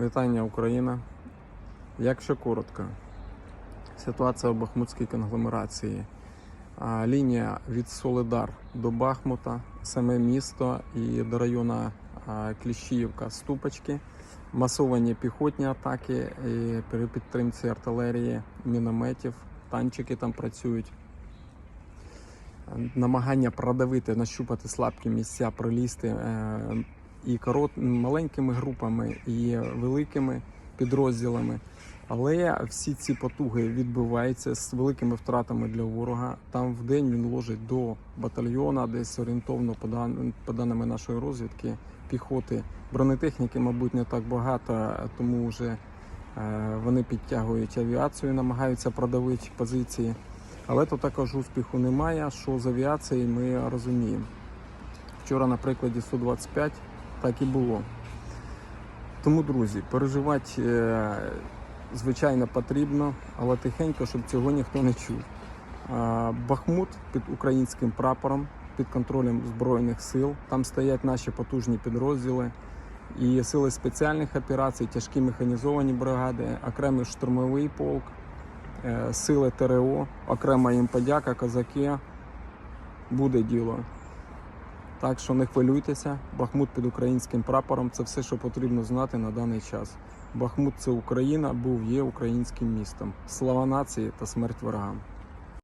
Вітання Україна. Якщо коротко, ситуація у Бахмутській конгломерації. Лінія від Солидар до Бахмута, саме місто і до району Кліщіївка, Ступочки, масовані піхотні атаки і при підтримці артилерії, мінометів, танчики там працюють. Намагання продавити, нащупати слабкі місця, пролізти е, і корот, маленькими групами, і великими підрозділами. Але всі ці потуги відбуваються з великими втратами для ворога. Там в день він ложить до батальйона, десь орієнтовно по, по даними нашої розвідки, піхоти. Бронетехніки, мабуть, не так багато, тому вже е, вони підтягують авіацію, намагаються продавити позиції. Але то також успіху немає. Що з авіацією ми розуміємо. Вчора на прикладі Су-25 так і було. Тому, друзі, переживати, е, звичайно, потрібно, але тихенько, щоб цього ніхто не чув. Бахмут під українським прапором, під контролем Збройних сил. Там стоять наші потужні підрозділи і сили спеціальних операцій, тяжкі механізовані бригади, окремий штурмовий полк, е, сили ТРО, окрема їм подяка, козаки. Буде діло. Так що не хвилюйтеся, Бахмут під українським прапором це все, що потрібно знати на даний час. Бахмут це Україна, був є українським містом. Слава нації та смерть ворогам.